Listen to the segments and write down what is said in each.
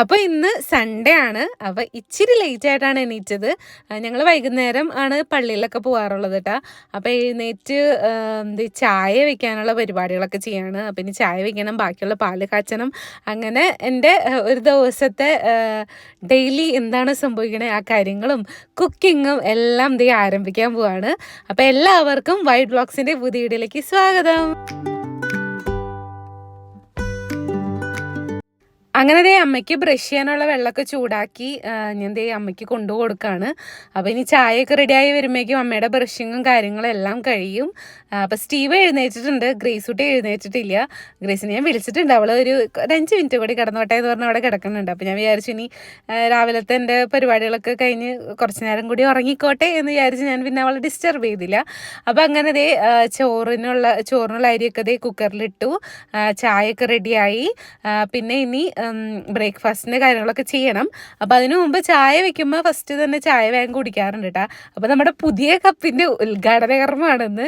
അപ്പോൾ ഇന്ന് സൺഡേ ആണ്. അപ്പോൾ ഇച്ചിരി ലേറ്റ് ആയിട്ടാണ് എണീറ്റത്. ഞങ്ങൾ വൈകുന്നേരം ആണ് പള്ളിയിലൊക്കെ പോകാറുള്ളത് കേട്ടോ അപ്പോൾ എഴുന്നേറ്റ് എന്ത് ചായ വെക്കാനുള്ള പരിപാടികളൊക്കെ ചെയ്യാണ്. അപ്പം ഇനി ചായ വെക്കണം ബാക്കിയുള്ള പാൽ കാച്ചണം. അങ്ങനെ എന്റെ ഒരു ദിവസത്തെ ഡെയിലി എന്താണ് സംഭവിക്കണേ ആ കാര്യങ്ങളും കുക്കിങ്ങും എല്ലാം ദേ ആരംഭിക്കാൻ പോവാണ്. അപ്പോൾ എല്ലാവർക്കും വൈറ്റ് ബ്ലോഗ്സിന്റെ പുതിയ വീഡിയോയിലേക്ക് സ്വാഗതം. അങ്ങനെ ദേ അമ്മയ്ക്ക് ബ്രഷ് ചെയ്യാനുള്ള വെള്ളമൊക്കെ ചൂടാക്കി ഞാൻ ദേ അമ്മയ്ക്ക് കൊണ്ടു കൊടുക്കാണ്. അപ്പോൾ ഇനി ചായയൊക്കെ റെഡിയായി വരുമ്പോഴേക്കും അമ്മയുടെ ബ്രഷിങ്ങും കാര്യങ്ങളും എല്ലാം കഴിയും. അപ്പോൾ സ്റ്റീവ് എഴുന്നേറ്റിട്ടുണ്ട്. ഗ്രേസ് കുട്ടി എഴുന്നേറ്റിട്ടില്ല. ഗ്രേസിനെ ഞാൻ വിളിച്ചിട്ടുണ്ട്. അവൾ ഒരു അഞ്ച് മിനിറ്റ് കൂടി കിടന്നോട്ടെ എന്ന് പറഞ്ഞാൽ അവിടെ കിടക്കുന്നുണ്ട്. അപ്പോൾ ഞാൻ വിചാരിച്ചു ഇനി രാവിലത്തെ എന്റെ പരിപാടികളൊക്കെ കഴിഞ്ഞ് കുറച്ച് നേരം കൂടി ഉറങ്ങിക്കോട്ടെ എന്ന് വിചാരിച്ച് ഞാൻ പിന്നെ അവളെ ഡിസ്റ്റർബ് ചെയ്തില്ല. അപ്പോൾ അങ്ങനെ ദേ ചോറിനുള്ള ചോറിനുള്ള അരിയൊക്കെ ദേ കുക്കറിലിട്ടു ചായയൊക്കെ റെഡിയായി പിന്നെ ഇനി ബ്രേക്ക്ഫാസ്റ്റിന്റെ കാര്യങ്ങളൊക്കെ ചെയ്യണം. അപ്പോൾ അതിനു മുമ്പ് ചായ വെക്കുമ്പോൾ ഫസ്റ്റ് തന്നെ ചായ വേഗം കുടിക്കാറുണ്ട് കേട്ടോ അപ്പോൾ നമ്മുടെ പുതിയ കപ്പിന്റെ ഉദ്ഘാടന കർമ്മമാണെന്ന്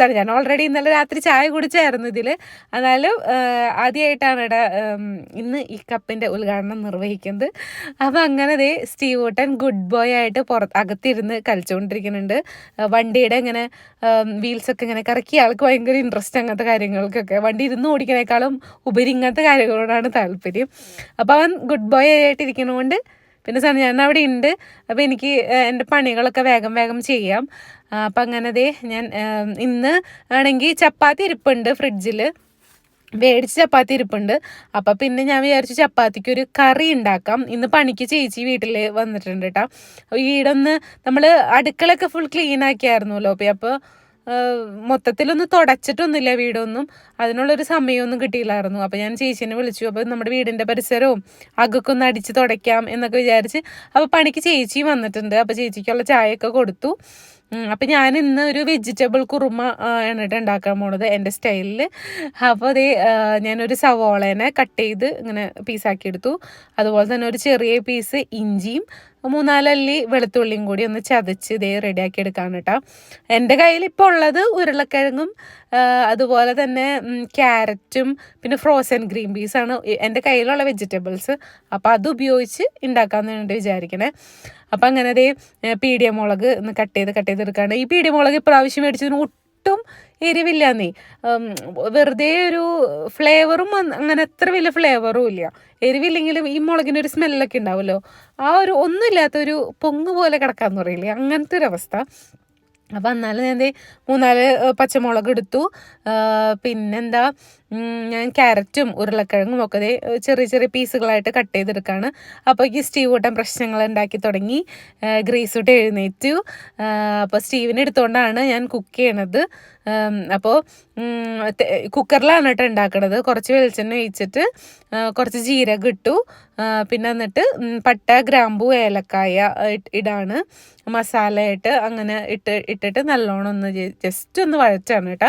സോറി ഞാൻ ഓൾറെഡി ഇന്നലെ രാത്രി ചായ കുടിച്ചായിരുന്നു ഇതിൽ എന്നാലും ആദ്യമായിട്ടാണ് കേട്ടോ ഇന്ന് ഈ കപ്പിന്റെ ഉദ്ഘാടനം നിർവഹിക്കുന്നത്. അപ്പോൾ അങ്ങനെ ദേ സ്റ്റീവൂട്ടൻ ഗുഡ് ബോയ് ആയിട്ട് പുറത്ത് അകത്തിരുന്ന് കളിച്ചുകൊണ്ടിരിക്കുന്നുണ്ട് വണ്ടിയുടെ ഇങ്ങനെ വീൽസൊക്കെ ഇങ്ങനെ കറക്കി ആൾക്ക് ഭയങ്കര ഇൻട്രസ്റ്റ് അങ്ങനത്തെ കാര്യങ്ങൾക്കൊക്കെ. വണ്ടി ഇരുന്ന് ഓടിക്കണേക്കാളും ഉപരി ഇങ്ങനത്തെ കാര്യങ്ങളോടാണ് താല്പര്യം. അപ്പോൾ അവൻ ഗുഡ് ബോയ് ആയിട്ട് പിന്നെ സാർ ഞാൻ അവിടെ ഉണ്ട് അപ്പോൾ എനിക്ക് എന്റെ പണികളൊക്കെ വേഗം വേഗം ചെയ്യാം. അപ്പോൾ അപ്പം അങ്ങനെ ദേ ഞാൻ ഇന്ന് ആണെങ്കിൽ ചപ്പാത്തി ഇരിപ്പുണ്ട് ഫ്രിഡ്ജിൽ മേടിച്ച് ചപ്പാത്തി ഇരിപ്പുണ്ട്. അപ്പം പിന്നെ ഞാൻ വിചാരിച്ചു ചപ്പാത്തിക്ക് ഒരു കറി ഉണ്ടാക്കാം. ഇന്ന് പണിക്ക് ചേച്ചി വീട്ടിൽ വന്നിട്ടുണ്ട് കേട്ടോ വീടൊന്ന് നമ്മൾ അടുക്കളൊക്കെ ഫുൾ ക്ലീൻ ആക്കിയായിരുന്നല്ലോ അപ്പം അപ്പോൾ മൊത്തത്തിലൊന്നും തുടച്ചിട്ടൊന്നുമില്ല വീടൊന്നും. അതിനുള്ളൊരു സമയമൊന്നും കിട്ടിയില്ലായിരുന്നു. അപ്പോൾ ഞാൻ ചേച്ചീനെ വിളിച്ചു. അപ്പോൾ നമ്മുടെ വീടിന്റെ പരിസരവും അകൊക്കെ ഒന്ന് അടിച്ച് തുടയ്ക്കാം എന്നൊക്കെ വിചാരിച്ച് അപ്പോൾ പണിക്ക് ചേച്ചി വന്നിട്ടുണ്ട്. അപ്പോൾ ചേച്ചിക്കുള്ള ചായയൊക്കെ കൊടുത്തു. അപ്പം ഞാൻ ഇന്ന് ഒരു വെജിറ്റബിൾ കുറുമ ആണ് ഉണ്ടാക്കാൻ പോണത് എന്റെ സ്റ്റൈലിൽ അപ്പോൾ അതേ ഞാനൊരു സവോളേനെ കട്ട് ചെയ്ത് ഇങ്ങനെ പീസാക്കി എടുത്തു. അതുപോലെ തന്നെ ഒരു ചെറിയ പീസ് ഇഞ്ചിയും മൂന്നാലല്ലി വെളുത്തുള്ളിയും കൂടി ഒന്ന് ചതച്ച് ഇതേ റെഡിയാക്കി എടുക്കാണ് കേട്ടോ എന്റെ കയ്യിൽ ഇപ്പോൾ ഉള്ളത് ഉരുളക്കിഴങ്ങും അതുപോലെ തന്നെ ക്യാരറ്റും പിന്നെ ഫ്രോസൺ ഗ്രീൻ പീസാണ് എന്റെ കയ്യിലുള്ള വെജിറ്റബിൾസ് അപ്പോൾ അത് ഉപയോഗിച്ച് ഉണ്ടാക്കാമെന്ന് വേണ്ടി വിചാരിക്കണേ. അപ്പം അങ്ങനെ അതേ പീടിയ മുളക് ഒന്ന് കട്ട് ചെയ്ത് കട്ട് ചെയ്ത് ചെയ്തെടുക്കാണ് ഈ പീടിയ മുളക് ഇപ്രാവശ്യം മേടിച്ചതിന് എരിവില്ലാന്നേ നീ. വെറുതെ ഒരു ഫ്ലേവറും അങ്ങനെ അത്ര വലിയ ഫ്ലേവറും ഇല്ല. എരിവില്ലെങ്കിലും ഈ മുളകിന്റെ ഒരു സ്മെല്ലൊക്കെ ഉണ്ടാവുമല്ലോ. ആ ഒരു ഒന്നുമില്ലാത്തൊരു പൊങ്ങ് പോലെ കിടക്കാന്ന് പറയില്ലേ? അങ്ങനത്തെ ഒരു അവസ്ഥ. അപ്പം എന്നാലും ഞാൻ മൂന്നാൽ പച്ചമുളക് എടുത്തു. പിന്നെന്താ? ഞാൻ ക്യാരറ്റും ഉരുളക്കിഴങ്ങും ഒക്കെ ചെറിയ ചെറിയ പീസുകളായിട്ട് കട്ട് ചെയ്തെടുക്കുകയാണ് അപ്പോൾ ഈ സ്റ്റീവ് കൂട്ടൻ പ്രശ്നങ്ങൾ ഉണ്ടാക്കി തുടങ്ങി. ഗ്രീസ് തൊട്ട് എഴുന്നേറ്റു. അപ്പോൾ സ്റ്റീവിനെ എടുത്തുകൊണ്ടാണ് ഞാൻ കുക്ക് ചെയ്യണത്. അപ്പോൾ കുക്കറിലാണ് കേട്ടോ ഉണ്ടാക്കണത്. കുറച്ച് വെളിച്ചെണ്ണ ഒഴിച്ചിട്ട് കുറച്ച് ജീരകം ഇട്ടു. പിന്നെ എന്നിട്ട് പട്ട ഗ്രാമ്പു ഏലക്കായ ഇടാണ്. മസാലയായിട്ട് അങ്ങനെ ഇട്ട് ഇട്ടിട്ട് നല്ലോണം ഒന്ന് ജസ്റ്റ് ഒന്ന് വഴച്ചാണ് കേട്ടോ.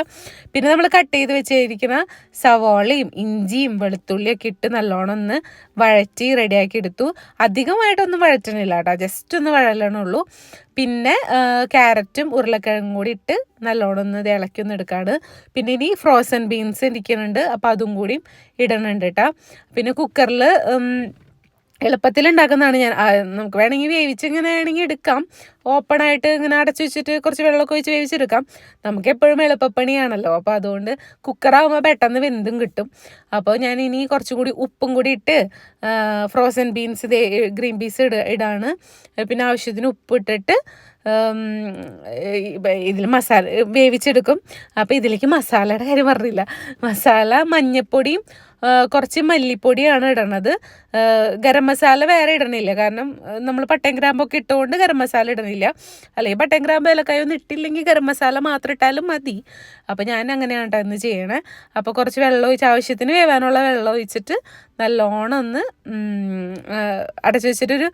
പിന്നെ നമ്മൾ കട്ട് ചെയ്ത് വെച്ചിരിക്കുന്ന സവോളയും ഇഞ്ചിയും വെളുത്തുള്ളിയൊക്കെ ഇട്ട് നല്ലോണം ഒന്ന് വഴറ്റി റെഡിയാക്കി എടുത്തു. അധികമായിട്ടൊന്നും വഴറ്റണില്ല കേട്ടോ. ജസ്റ്റ് ഒന്ന് വഴലണുള്ളൂ പിന്നെ ക്യാരറ്റും ഉരുളക്കിഴങ്ങും കൂടി ഇട്ട് നല്ലോണം ഒന്ന് ഇളക്കി ഒന്ന് എടുക്കാണ്. പിന്നെ ഇനി ഫ്രോസൺ ബീൻസ് ഇരിക്കുന്നുണ്ട്. അപ്പോൾ അതും കൂടി ഇടണുണ്ട് കേട്ടോ. പിന്നെ കുക്കറിൽ എളുപ്പത്തിൽ ഉണ്ടാക്കുന്നതാണ് ഞാൻ നമുക്ക് വേണമെങ്കിൽ വേവിച്ച് ഇങ്ങനെ വേണമെങ്കിൽ എടുക്കാം. ഓപ്പൺ ആയിട്ട് ഇങ്ങനെ അടച്ചു വെച്ചിട്ട് കുറച്ച് വെള്ളമൊക്കെ ഒഴിച്ച് വേവിച്ചെടുക്കാം. നമുക്ക് എപ്പോഴും എളുപ്പപ്പണിയാണല്ലോ. അപ്പോൾ അതുകൊണ്ട് കുക്കറാകുമ്പോൾ പെട്ടെന്ന് വെന്തും കിട്ടും. അപ്പോൾ ഞാൻ ഇനി കുറച്ചും കൂടി ഉപ്പും കൂടി ഇട്ട് ഫ്രോസൺ ബീൻസ് ഗ്രീൻ പീസ് ഇട ഇടാണ്. പിന്നെ ആവശ്യത്തിന് ഉപ്പ് ഇട്ടിട്ട് ഇതിൽ മസാല വേവിച്ചെടുക്കും. അപ്പോൾ ഇതിലേക്ക് മസാലയുടെ കാര്യം പറഞ്ഞില്ല. മസാല മഞ്ഞപ്പൊടിയും ആ, കുറച്ച് മല്ലിപ്പൊടിയാണ് ഇടണത്. ഗരം മസാല വേറെ ഇടണില്ല. കാരണം നമ്മൾ പട്ടൻ ഗ്രാമ്പൊക്കെ ഇട്ടുകൊണ്ട് ഗരം മസാല ഇടണില്ല. അല്ലെങ്കിൽ പട്ടൻ ഗ്രാമ്പ് ഏലക്കായ ഒന്നും ഇട്ടില്ലെങ്കിൽ ഗരം മസാല മാത്രം ഇട്ടാലും മതി. അപ്പോൾ ഞാൻ അങ്ങനെയാണ് കേട്ടോ ഇന്ന് ചെയ്യണേ. അപ്പോൾ കുറച്ച് വെള്ളം ഒഴിച്ച് ആവശ്യത്തിന് വേവാനുള്ള വെള്ളം ഒഴിച്ചിട്ട് നല്ലോണം ഒന്ന് അടച്ചു വെച്ചിട്ടൊരു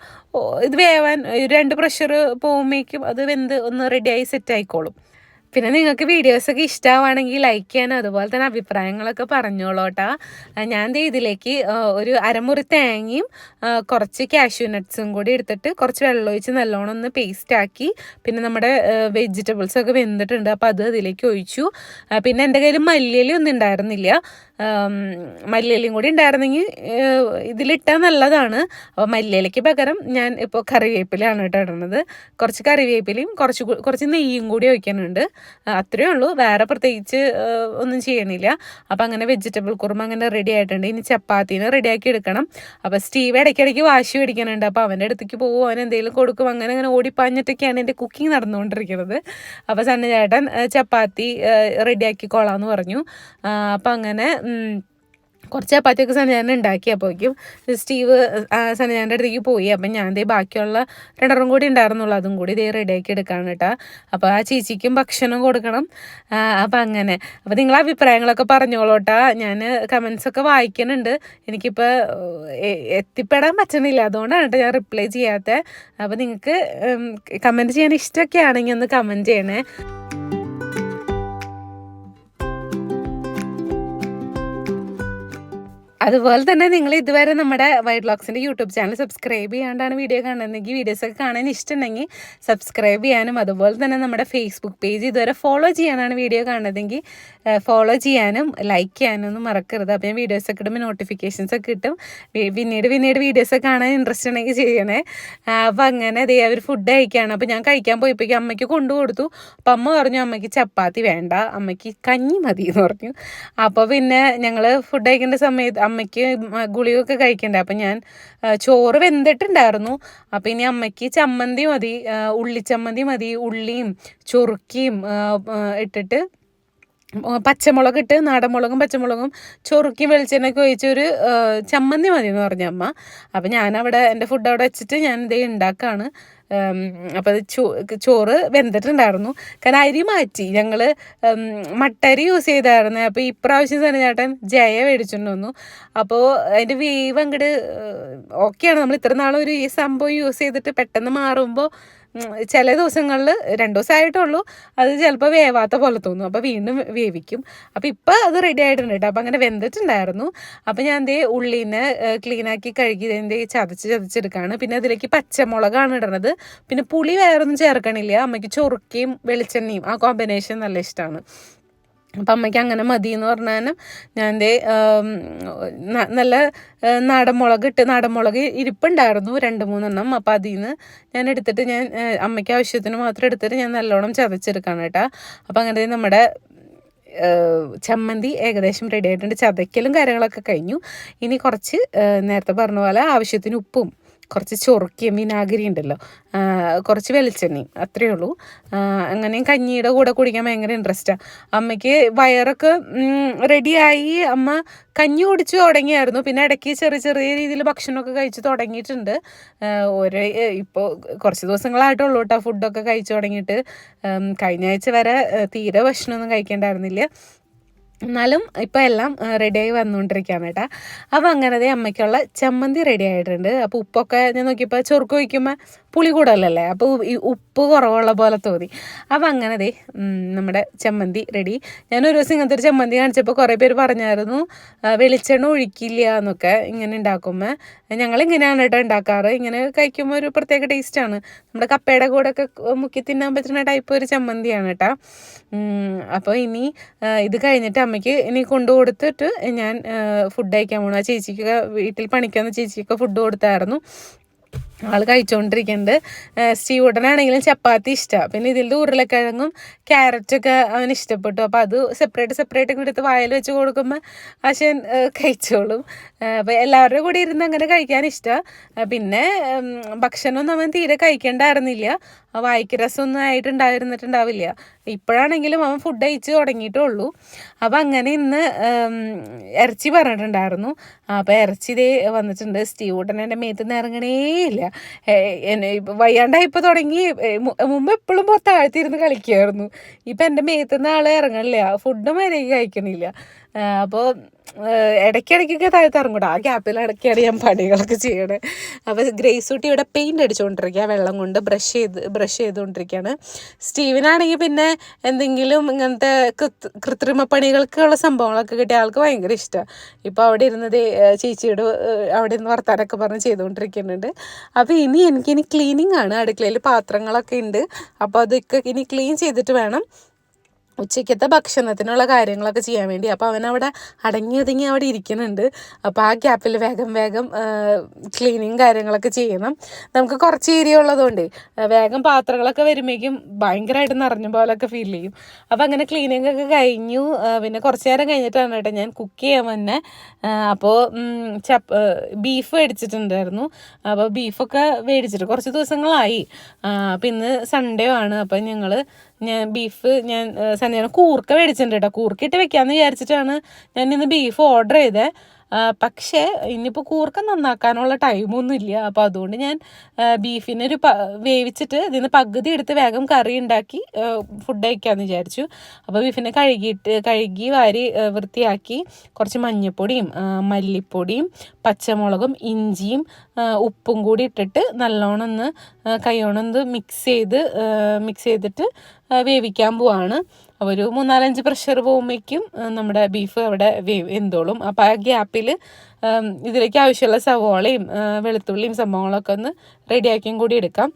ഇത് വേവാൻ രണ്ട് പ്രഷർ പോകുമ്പോഴേക്കും അത് വെന്ത് ഒന്ന് റെഡിയായി സെറ്റ് ആയിക്കോളും. പിന്നെ നിങ്ങൾക്ക് വീഡിയോസൊക്കെ ഇഷ്ടമാണെങ്കിൽ ലൈക്ക് ചെയ്യാനും അതുപോലെ തന്നെ അഭിപ്രായങ്ങളൊക്കെ പറഞ്ഞോളോട്ടാ. ഞാൻ ഇതിലേക്ക് ഒരു അരമുറി തേങ്ങയും കുറച്ച് കാഷ്യൂ നട്ട്സും കൂടി എടുത്തിട്ട് കുറച്ച് വെള്ളം ഒഴിച്ച് നല്ലോണം ഒന്ന് പേസ്റ്റ് ആക്കി പിന്നെ നമ്മുടെ വെജിറ്റബിൾസ് ഒക്കെ വെന്തിട്ടുണ്ട്. അപ്പോൾ അത് അതിലേക്ക് ഒഴിച്ചു. പിന്നെ എന്റെ കയ്യിൽ മല്ലിയിലും ഒന്നും ഉണ്ടായിരുന്നില്ല. മല്ലിയിലും കൂടി ഉണ്ടായിരുന്നെങ്കിൽ ഇതിലിട്ടാൽ നല്ലതാണ്. അപ്പോൾ മല്ലിയിലയ്ക്ക് പകരം ഞാൻ ഇപ്പോൾ കറിവേപ്പിലയാണ് കേട്ടോ ഇടുന്നത് കുറച്ച് കറിവേപ്പിലയും കുറച്ച് കുറച്ച് നെയ്യും കൂടി ഒഴിക്കാനുണ്ട്. അത്രയേ ഉള്ളൂ. വേറെ പ്രത്യേകിച്ച് ഒന്നും ചെയ്യണില്ല. അപ്പം അങ്ങനെ വെജിറ്റബിൾ കുറുമ അങ്ങനെ റെഡി ആയിട്ടുണ്ട്. ഇനി ചപ്പാത്തീനെ റെഡിയാക്കി എടുക്കണം. അപ്പോൾ സ്റ്റീവ് ഇടയ്ക്കിടയ്ക്ക് വാശി പിടിക്കാനുണ്ട്. അപ്പോൾ അവന്റെ അടുത്തേക്ക് പോകും അവൻ എന്തെങ്കിലും കൊടുക്കും. അങ്ങനെ അങ്ങനെ ഓടിപ്പാഞ്ഞിട്ടൊക്കെയാണ് എന്റെ കുക്കിംഗ് നടന്നുകൊണ്ടിരിക്കുന്നത്. അപ്പോൾ സണ്ണ ചേട്ടൻ ചപ്പാത്തി റെഡിയാക്കിക്കോളാന്ന് പറഞ്ഞു. അപ്പം അങ്ങനെ കുറച്ച് ചപ്പാത്തിയൊക്കെ സനജാൻ ഉണ്ടാക്കി അപ്പോഴേക്കും സ്റ്റീവ് സനജാന്റെ അടുത്തേക്ക് പോയി. അപ്പം ഞാൻ ദേ ബാക്കിയുള്ള രണ്ടെണ്ണം കൂടി ഉണ്ടായിരുന്നുള്ളൂ. അതും കൂടി ദേ റെഡിയാക്കി എടുക്കാണ് കേട്ടോ. അപ്പോൾ ആ ചേച്ചിക്കും ഭക്ഷണം കൊടുക്കണം. അപ്പം അങ്ങനെ. അപ്പോൾ നിങ്ങൾ അഭിപ്രായങ്ങളൊക്കെ പറഞ്ഞോളോട്ടാ ഞാൻ കമൻസൊക്കെ വായിക്കുന്നുണ്ട്. എനിക്കിപ്പോൾ എത്തിപ്പെടാൻ പറ്റണില്ല അതുകൊണ്ടാണ് കേട്ടോ ഞാൻ റിപ്ലൈ ചെയ്യാത്തത്. അപ്പോൾ നിങ്ങൾക്ക് കമന്റ് ചെയ്യാൻ ഇഷ്ടമൊക്കെ ആണെങ്കിൽ ഒന്ന് കമന്റ് ചെയ്യണേ. അതുപോലെ തന്നെ നിങ്ങൾ ഇതുവരെ നമ്മുടെ വൈഡ് ബ്ലോഗ്സിന്റെ യൂട്യൂബ് ചാനൽ സബ്സ്ക്രൈബ് ചെയ്യാണ്ടാണ് വീഡിയോ കാണുന്നതെങ്കിൽ വീഡിയോസൊക്കെ കാണാൻ ഇഷ്ടമുണ്ടെങ്കിൽ സബ്സ്ക്രൈബ് ചെയ്യാനും അതുപോലെ തന്നെ നമ്മുടെ ഫേസ്ബുക്ക് പേജ് ഇതുവരെ ഫോളോ ചെയ്യാനാണ് വീഡിയോ കാണുന്നതെങ്കിൽ ഫോളോ ചെയ്യാനും ലൈക്ക് ചെയ്യാനും ഒന്നും മറക്കരുത്. അപ്പോൾ ഞാൻ വീഡിയോസൊക്കെ ഇടുമ്പോൾ നോട്ടിഫിക്കേഷൻസ് ഒക്കെ കിട്ടും. പിന്നീട് പിന്നീട് വീഡിയോസൊക്കെ കാണാൻ ഇൻട്രസ്റ്റ് ഉണ്ടെങ്കിൽ ചെയ്യണേ. അപ്പോൾ അങ്ങനെ അതേ അവർ ഫുഡ് കഴിക്കുകയാണ് അപ്പോൾ ഞാൻ കഴിക്കാൻ പോയപ്പോഴേക്കും അമ്മയ്ക്ക് കൊണ്ടു കൊടുത്തു. അപ്പം അമ്മ പറഞ്ഞു അമ്മയ്ക്ക് ചപ്പാത്തി വേണ്ട. അമ്മയ്ക്ക് കഞ്ഞി മതി എന്ന് പറഞ്ഞു. അപ്പോൾ പിന്നെ ഞങ്ങൾ ഫുഡ് കഴിക്കേണ്ട സമയത്ത് അമ്മയ്ക്ക് ഗുളികയൊക്കെ കഴിക്കണ്ടേ? അപ്പം ഞാൻ ചോറ് വെന്തിട്ടുണ്ടായിരുന്നു. അപ്പം ഇനി അമ്മയ്ക്ക് ചമ്മന്തി മതി ഉള്ളിച്ചമ്മന്തി മതി ഉള്ളിയും ചൊറുക്കിയും ഇട്ടിട്ട് പച്ചമുളക് ഇട്ട് നാടൻ മുളകും പച്ചമുളകും ചൊറുക്കി വെളിച്ചെണ്ണയൊക്കെ ഒഴിച്ചൊരു ചമ്മന്തി മതി എന്ന് പറഞ്ഞ അമ്മ. അപ്പം ഞാനവിടെ എന്റെ ഫുഡ് അവിടെ വെച്ചിട്ട് ഞാൻ ഇതേ ഉണ്ടാക്കുകയാണ് അപ്പോൾ അത് ചോറ് വെന്തിട്ടുണ്ടായിരുന്നു. കാരണം അരി മാറ്റി. ഞങ്ങൾ മട്ടരി യൂസ് ചെയ്തായിരുന്നു. അപ്പോൾ ഇപ്രാവശ്യം തന്നെ ചേട്ടൻ ജയ മേടിച്ചുകൊണ്ട് വന്നു അപ്പോൾ അതിന്റെ വേവ് അങ്ങോട്ട് ഓക്കെയാണ് നമ്മൾ ഇത്ര നാളും ഒരു ഈ സംഭവം യൂസ് ചെയ്തിട്ട് പെട്ടെന്ന് മാറുമ്പോൾ ചില ദിവസങ്ങളിൽ രണ്ട് ദിവസമായിട്ടുള്ളൂ. അത് ചിലപ്പോൾ വേവാത്ത പോലെ തോന്നും. അപ്പോൾ വീണ്ടും വേവിക്കും. അപ്പോൾ ഇപ്പോൾ അത് റെഡി ആയിട്ടുണ്ട് കേട്ടോ. അപ്പോൾ അങ്ങനെ വെന്തിട്ടുണ്ടായിരുന്നു. അപ്പോൾ ഞാൻ എന്തേ ഉള്ളീനെ ക്ലീനാക്കി കഴുകി എന്തേ ചതച്ച് ചതച്ചെടുക്കുകയാണ്. പിന്നെ അതിലേക്ക് പച്ചമുളകാണ് ഇടുന്നത് പിന്നെ പുളി വേറൊന്നും ചേർക്കണില്ല. അമ്മയ്ക്ക് ചൊറുക്കയും വെളിച്ചെണ്ണയും ആ കോമ്പിനേഷൻ നല്ല ഇഷ്ടമാണ്. അപ്പം അമ്മയ്ക്ക് അങ്ങനെ മതി എന്ന് പറഞ്ഞാലും ഞാൻ ദേ നല്ല നാടൻ മുളക് ഇട്ട് നാടൻ മുളക് ഇരിപ്പുണ്ടായിരുന്നു രണ്ട് മൂന്നെണ്ണം. അപ്പം അതിൽ നിന്ന് ഞാൻ എടുത്തിട്ട് ഞാൻ അമ്മയ്ക്ക് ആവശ്യത്തിന് മാത്രം എടുത്തിട്ട് ഞാൻ നല്ലോണം ചതച്ചെടുക്കാണ് കേട്ടോ. അപ്പം അങ്ങനെ നമ്മുടെ ചമ്മന്തി ഏകദേശം റെഡി ആയിട്ടുണ്ട്. ചതയ്ക്കലും കാര്യങ്ങളൊക്കെ കഴിഞ്ഞു. ഇനി കുറച്ച് നേരത്തെ പറഞ്ഞ പോലെ ആവശ്യത്തിന് ഉപ്പും കുറച്ച് ചൊറുക്കിയും വിനാഗിരി ഉണ്ടല്ലോ. കുറച്ച് വെളിച്ചെണ്ണയും അത്രയേ ഉള്ളൂ. അങ്ങനെ കഞ്ഞിയുടെ കൂടെ കുടിക്കാൻ ഭയങ്കര ഇൻട്രസ്റ്റാണ് അമ്മയ്ക്ക് വയറൊക്കെ റെഡിയായി അമ്മ കഞ്ഞി കുടിച്ചു തുടങ്ങിയായിരുന്നു. പിന്നെ ഇടയ്ക്ക് ചെറിയ ചെറിയ രീതിയിൽ ഭക്ഷണമൊക്കെ കഴിച്ച് തുടങ്ങിയിട്ടുണ്ട്. ഒരു ഇപ്പോൾ കുറച്ച് ദിവസങ്ങളായിട്ടുള്ളൂ കേട്ടോ ഫുഡൊക്കെ കഴിച്ചു തുടങ്ങിയിട്ട്. കഴിഞ്ഞ ആഴ്ച വരെ തീരെ ഭക്ഷണമൊന്നും കഴിക്കേണ്ടായിരുന്നില്ല. എന്നാലും ഇപ്പം എല്ലാം റെഡിയായി വന്നുകൊണ്ടിരിക്കുകയാണ് കേട്ടോ. അപ്പോൾ അങ്ങനെ ദേ അമ്മയ്ക്കുള്ള ചമ്മന്തി റെഡി ആയിട്ടുണ്ട്. അപ്പോൾ ഉപ്പൊക്കെ ഞാൻ നോക്കിയപ്പോൾ ചൊറുക്ക് വയ്ക്കുമ്പോൾ പുളി കൂടുതലല്ലേ? അപ്പോൾ ഈ ഉപ്പ് കുറവുള്ള പോലെ തോന്നി. അപ്പോൾ അങ്ങനെ ദേ നമ്മുടെ ചമ്മന്തി റെഡി ഞാൻ ഒരു ദിവസം ഇങ്ങനത്തെ ഒരു ചമ്മന്തി കാണിച്ചപ്പോൾ കുറേ പേര് പറഞ്ഞായിരുന്നു വെളിച്ചെണ്ണ ഒഴിക്കില്ല എന്നൊക്കെ ഇങ്ങനെ ഉണ്ടാക്കുമ്പോൾ ഞങ്ങൾ ഇങ്ങനെയാണ് കേട്ടോ ഉണ്ടാക്കാറ് ഇങ്ങനെ കഴിക്കുമ്പോൾ ഒരു പ്രത്യേക ടേസ്റ്റാണ് നമ്മുടെ കപ്പയുടെ കൂടെ ഒക്കെ മുക്കി തിന്നാൻ പറ്റുന്ന ടൈപ്പ് ഒരു ചമ്മന്തിയാണ് കേട്ടോ അപ്പോൾ ഇനി ഇത് കഴിഞ്ഞിട്ട് അമ്മയ്ക്ക് ഇനി കൊണ്ടു കൊടുത്തിട്ട് ഞാൻ ഫുഡ് കഴിക്കാൻ പോകണം ആ ചേച്ചിക്ക് വീട്ടിൽ പണിക്കുന്ന ചേച്ചിക്ക് ഫുഡ് കൊടുത്തായിരുന്നു. ആൾ കഴിച്ചുകൊണ്ടിരിക്കുന്നുണ്ട് സ്റ്റീവ് ഉടനാണെങ്കിലും ചപ്പാത്തി ഇഷ്ടമാണ് പിന്നെ ഇതിൽ ഉരുളക്കിഴങ്ങും ക്യാരറ്റൊക്കെ അവന് ഇഷ്ടപ്പെട്ടു. അപ്പോൾ അത് സെപ്പറേറ്റ് സെപ്പറേറ്റ് ഒക്കെ എടുത്ത് വായിൽ വെച്ച് കൊടുക്കുമ്പോൾ അശൻ കഴിച്ചോളും. അപ്പോൾ എല്ലാവരുടെ കൂടെ ഇരുന്ന് അങ്ങനെ കഴിക്കാൻ ഇഷ്ടമാണ് പിന്നെ ഭക്ഷണമൊന്നും അവൻ തീരെ കഴിക്കണ്ടായിരുന്നില്ല. ആ വായിക്ക് രസമൊന്നും ആയിട്ടുണ്ടായിരുന്നിട്ടുണ്ടാവില്ല. ഇപ്പോഴാണെങ്കിലും അവൻ ഫുഡ് കഴിച്ച് തുടങ്ങിയിട്ടേ ഉള്ളൂ. അപ്പം അങ്ങനെ ഇന്ന് ഇറച്ചി പറഞ്ഞിട്ടുണ്ടായിരുന്നു. അപ്പം ഇറച്ചി ഇതേ വന്നിട്ടുണ്ട്. സ്റ്റീവ് ഉടനെ എന്റെ മേത്ത് നിന്ന് ഇറങ്ങണേ ഇല്ല ഏ, എന്നെ ഇപ്പം വയ്യാണ്ടായിപ്പോൾ തുടങ്ങി. മുമ്പ് എപ്പോഴും പുറത്ത് താഴ്ത്തിരുന്ന് കളിക്കുമായിരുന്നു ഇപ്പം എന്റെ മേത്ത് നിന്ന് ആൾ ഇറങ്ങണില്ല. ഫുഡും വരെയൊക്കെ കഴിക്കണില്ല. അപ്പോൾ ഇടയ്ക്കിടയ്ക്കൊക്കെ താഴത്ത് കൂടെ. ആ ഗ്യാപ്പിൽ ഇടയ്ക്കാണ് ഞാൻ പണികളൊക്കെ ചെയ്യണേ. അപ്പോൾ ഗ്രേസ് കുട്ടി ഇവിടെ പെയിന്റ് അടിച്ചുകൊണ്ടിരിക്കുക വെള്ളം കൊണ്ട് ബ്രഷ് ചെയ്ത് ബ്രഷ് ചെയ്തുകൊണ്ടിരിക്കുകയാണ് സ്റ്റീവനാണെങ്കിൽ പിന്നെ എന്തെങ്കിലും ഇങ്ങനത്തെ കൃത്- കൃത്രിമ പണികൾക്കുള്ള സംഭവങ്ങളൊക്കെ കിട്ടിയ ആൾക്ക് ഭയങ്കര ഇഷ്ടമാണ് ഇപ്പോൾ അവിടെ ഇരുന്നത് ചേച്ചിയോട് അവിടെ ഇരുന്ന് വർത്താനൊക്കെ പറഞ്ഞ് ചെയ്തുകൊണ്ടിരിക്കുന്നുണ്ട് അപ്പോൾ ഇനി എനിക്കിനി ക്ലീനിങ് ആണ് അടുക്കളയിൽ പാത്രങ്ങളൊക്കെ ഉണ്ട് അപ്പോൾ അതൊക്കെ ഇനി ക്ലീൻ ചെയ്തിട്ട് വേണം. ഉച്ചയ്ക്കത്തെ ഭക്ഷണത്തിനുള്ള കാര്യങ്ങളൊക്കെ ചെയ്യാൻ വേണ്ടി. അപ്പോൾ അവനവിടെ അടങ്ങി ഒതുങ്ങി അവിടെ ഇരിക്കുന്നുണ്ട്. അപ്പോൾ ആ ഗ്യാപ്പിൽ വേഗം വേഗം ക്ലീനിങ് കാര്യങ്ങളൊക്കെ ചെയ്യണം. നമുക്ക് കുറച്ച് ഏരിയ ഉള്ളതുകൊണ്ട് വേഗം പാത്രങ്ങളൊക്കെ വരുമ്പോഴേക്കും ഭയങ്കരമായിട്ട് നിറഞ്ഞ പോലൊക്കെ ഫീൽ ചെയ്യും. അപ്പോൾ അങ്ങനെ ക്ലീനിങ് ഒക്കെ കഴിഞ്ഞു. പിന്നെ കുറച്ച് നേരം കഴിഞ്ഞിട്ടാണ് കേട്ടോ ഞാൻ കുക്ക് ചെയ്യാൻ വന്നെ. അപ്പോൾ ചപ്പ് ബീഫ് മേടിച്ചിട്ടുണ്ടായിരുന്നു. അപ്പോൾ ബീഫൊക്കെ മേടിച്ചിട്ട് കുറച്ച് ദിവസങ്ങളായി. അപ്പം ഇന്ന് സൺഡേ ആണ്. അപ്പം ഞങ്ങൾ ഞാൻ ബീഫ് ഞാൻ സന്ധ്യ കൂർക്ക മേടിച്ചിട്ടുണ്ട് കേട്ടോ കൂർക്കിട്ട് വെക്കാമെന്ന് വിചാരിച്ചിട്ടാണ് ഞാൻ ഇന്ന് ബീഫ് ഓർഡർ ചെയ്തത് പക്ഷേ ഇനിയിപ്പോൾ കൂർക്ക നന്നാക്കാനുള്ള ടൈമൊന്നും ഇല്ല. അപ്പോൾ അതുകൊണ്ട് ഞാൻ ബീഫിനൊരു പ വേവിച്ചിട്ട് ഇതിന് പകുതി എടുത്ത് വേഗം കറി ഉണ്ടാക്കി ഫുഡ് കഴിക്കാമെന്ന് വിചാരിച്ചു. അപ്പോൾ ബീഫിനെ കഴുകിയിട്ട് കഴുകി വാരി വൃത്തിയാക്കി കുറച്ച് മഞ്ഞൾപ്പൊടിയും മല്ലിപ്പൊടിയും പച്ചമുളകും ഇഞ്ചിയും ഉപ്പും കൂടി ഇട്ടിട്ട് നല്ലോണം ഒന്ന് കൈയോണം ഒന്ന് മിക്സ് ചെയ്ത് മിക്സ് ചെയ്തിട്ട് വേവിക്കാൻ പോവാണ്. അപ്പോൾ ഒരു മൂന്നാലഞ്ച് പ്രഷർ പോകുമ്പോഴേക്കും നമ്മുടെ ബീഫ് അവിടെ വേവ് എന്തോളും അപ്പോൾ ആ ഗ്യാപ്പിൽ ഇതിലേക്ക് ആവശ്യമുള്ള സവോളയും വെളുത്തുള്ളിയും സംഭവങ്ങളൊക്കെ ഒന്ന് റെഡിയാക്കിയും കൂടി എടുക്കാം.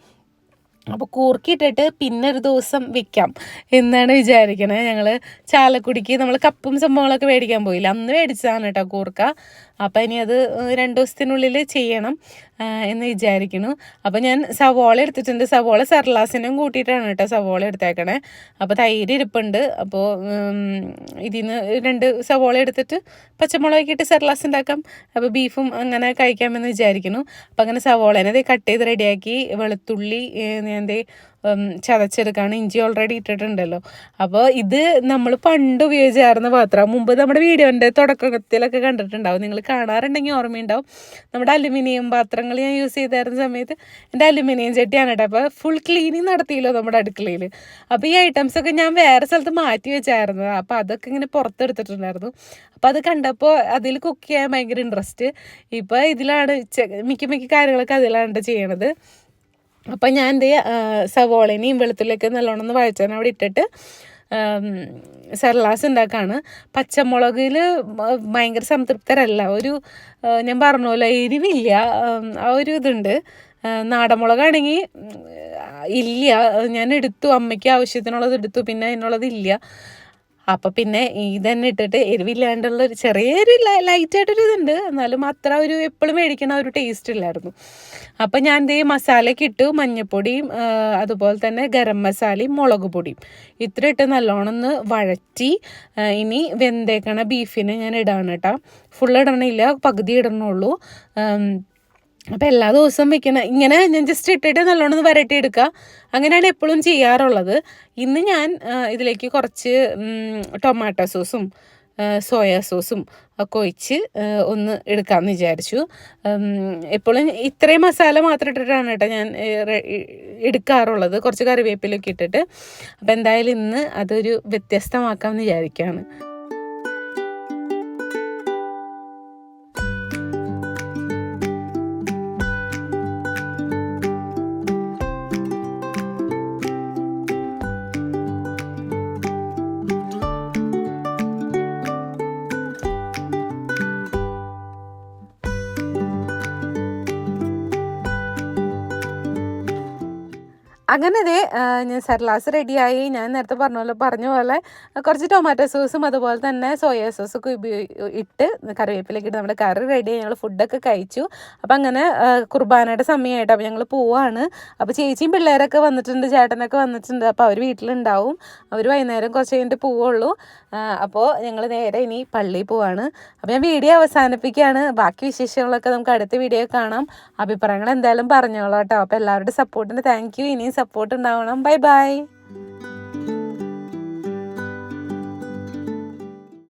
അപ്പോൾ കൂർക്കിയിട്ടിട്ട് പിന്നെ ഒരു ദിവസം വെക്കാം എന്നാണ് വിചാരിക്കണേ. ഞങ്ങൾ ചാലക്കുടിക്ക് നമ്മൾ കപ്പും സംഭവങ്ങളൊക്കെ മേടിക്കാൻ പോയില്ല. അന്ന് മേടിച്ചതാണ് കേട്ടോ കൂർക്ക. അപ്പം ഇനി അത് രണ്ട് ദിവസത്തിനുള്ളിൽ ചെയ്യണം എന്ന് വിചാരിക്കുന്നു. അപ്പോൾ ഞാൻ സവോള എടുത്തിട്ടുണ്ട്. സവോള സർലാസിനും കൂട്ടിയിട്ടാണ് കേട്ടോ സവോള എടുത്തേക്കണേ. അപ്പോൾ തൈര് ഇരിപ്പുണ്ട്. അപ്പോൾ ഇതിൽ നിന്ന് രണ്ട് സവോള എടുത്തിട്ട് പച്ചമുളകിട്ട് സർലാസ് ഉണ്ടാക്കാം. അപ്പോൾ ബീഫും അങ്ങനെ കഴിക്കാമെന്ന് വിചാരിക്കുന്നു. അപ്പോൾ അങ്ങനെ സവോളേനെ കട്ട് ചെയ്ത് റെഡിയാക്കി വെളുത്തുള്ളി ഞാൻ ചതച്ചെടുക്കാണ് ഇഞ്ചി ഓൾറെഡി ഇട്ടിട്ടുണ്ടല്ലോ. അപ്പോൾ ഇത് നമ്മൾ പണ്ട് ഉപയോഗിച്ചായിരുന്ന പാത്രം. മുമ്പ് നമ്മുടെ വീഡിയോന്റെ തുടക്കത്തിലൊക്കെ കണ്ടിട്ടുണ്ടാവും. നിങ്ങൾ കാണാറുണ്ടെങ്കിൽ ഓർമ്മയുണ്ടാവും. നമ്മുടെ അലുമിനിയം പാത്രങ്ങൾ ഞാൻ യൂസ് ചെയ്തായിരുന്ന സമയത്ത് എന്റെ അലുമിനിയം ചട്ടിയാണ് കേട്ടോ. അപ്പോൾ ഫുൾ ക്ലീനിങ് നടത്തിയല്ലോ നമ്മുടെ അടുക്കളയിൽ അപ്പോൾ ഈ ഐറ്റംസ് ഒക്കെ ഞാൻ വേറെ സ്ഥലത്ത് മാറ്റി വെച്ചായിരുന്നു. അപ്പോൾ അതൊക്കെ ഇങ്ങനെ പുറത്തെടുത്തിട്ടുണ്ടായിരുന്നു. അപ്പോൾ അത് കണ്ടപ്പോൾ അതിൽ കുക്ക് ചെയ്യാൻ ഭയങ്കര ഇൻട്രസ്റ്റ് ഇപ്പോൾ ഇതിലാണ് മിക്ക മിക്ക കാര്യങ്ങളൊക്കെ അതിലാണ് ചെയ്യണത്. അപ്പം ഞാൻ എന്ത് സവോളനെയും വെളുത്തുള്ളിയൊക്കെ നല്ലോണം ഒന്ന് വഴച്ചാൻ അവിടെ ഇട്ടിട്ട് സർലാസ് ഉണ്ടാക്കാണ്. പച്ചമുളകിൽ ഭയങ്കര സംതൃപ്തരല്ല. ഒരു ഞാൻ പറഞ്ഞ പോലെ എരിവില്ല. ആ ഒരു ഇതുണ്ട്. നാടൻമുളകാണെങ്കിൽ നാടൻ മുളകാണെങ്കിൽ ഇല്ല ഞാൻ എടുത്തു. അമ്മയ്ക്ക് ആവശ്യത്തിനുള്ളത് എടുത്തു. പിന്നെ അതിനുള്ളത് ഇല്ല. അപ്പം പിന്നെ ഇതന്നെ ഇട്ടിട്ട് എരിവില്ലാണ്ടുള്ള ഒരു ചെറിയൊരു ലൈറ്റായിട്ടൊരു ഇതുണ്ട് എന്നാലും അത്ര ഒരു എപ്പോഴും മേടിക്കണ ഒരു ടേസ്റ്റ് ഇല്ലായിരുന്നു. അപ്പൊ ഞാൻ ദേ മസാലയ്ക്ക് ഇട്ടു. മഞ്ഞൾപ്പൊടിയും അതുപോലെ തന്നെ ഗരം മസാലയും മുളക് പൊടിയും. ഇത്ര ഇട്ട് നല്ലോണം ഒന്ന് വഴറ്റി ഇനി വെന്തേക്കണ ബീഫിനെ ഞാൻ ഇടാണ് കേട്ടോ ഫുൾ ഇടണില്ല പകുതി ഇടണുള്ളൂ. ആം, അപ്പം എല്ലാ ദിവസവും വെക്കണം ഇങ്ങനെ ഞാൻ ജസ്റ്റ് ഇട്ടിട്ട് നല്ലോണം ഒന്ന് വരട്ടി എടുക്കുക. അങ്ങനെയാണ് എപ്പോഴും ചെയ്യാറുള്ളത്. ഇന്ന് ഞാൻ ഇതിലേക്ക് കുറച്ച് ടൊമാറ്റോ സോസും സോയാ സോസും ഒക്കെ ഒഴിച്ച് ഒന്ന് എടുക്കാമെന്ന് വിചാരിച്ചു. എപ്പോഴും ഇത്രയും മസാല മാത്രം ഇട്ടിട്ടാണ് കേട്ടോ ഞാൻ എടുക്കാറുള്ളത്. കുറച്ച് കറിവേപ്പിലൊക്കെ ഇട്ടിട്ട്. അപ്പോൾ എന്തായാലും ഇന്ന് അതൊരു വ്യത്യസ്തമാക്കാമെന്ന് വിചാരിക്കുകയാണ്. അങ്ങനെ ദേ ഞാൻ സർലാസ് റെഡിയായി. ഞാൻ നേരത്തെ പറഞ്ഞ പോലെ പറഞ്ഞ പോലെ കുറച്ച് ടൊമാറ്റോ സോസും അതുപോലെ തന്നെ സോയാ സോസൊക്കെ ഉപയോഗി ഇട്ട് കറിവേപ്പിലേക്ക് ഇട്ട് നമ്മുടെ കറി റെഡിയായി ഞങ്ങൾ ഫുഡൊക്കെ കഴിച്ചു. അപ്പം അങ്ങനെ കുർബാനയുടെ സമയമായിട്ട് അപ്പോൾ ഞങ്ങൾ പോവാണ്. അപ്പോൾ ചേച്ചിയും പിള്ളേരൊക്കെ വന്നിട്ടുണ്ട് ചേട്ടനൊക്കെ വന്നിട്ടുണ്ട്. അപ്പോൾ അവർ വീട്ടിലുണ്ടാവും. അവർ വൈകുന്നേരം കുറച്ച് കഴിഞ്ഞിട്ട് പോവുള്ളൂ. അപ്പോൾ ഞങ്ങൾ നേരെ ഇനി പള്ളിയിൽ പോവാണ്. അപ്പോൾ ഞാൻ വീഡിയോ അവസാനിപ്പിക്കുകയാണ്. ബാക്കി വിശേഷങ്ങളൊക്കെ നമുക്ക് അടുത്ത വീഡിയോ കാണാം. അഭിപ്രായങ്ങൾ എന്തായാലും പറഞ്ഞോളാം കേട്ടോ. അപ്പോൾ എല്ലാവരുടെ സപ്പോർട്ടിന് താങ്ക് യു ഇനിയും സപ്പോർട്ട് ഉണ്ടാവണം. Bye bye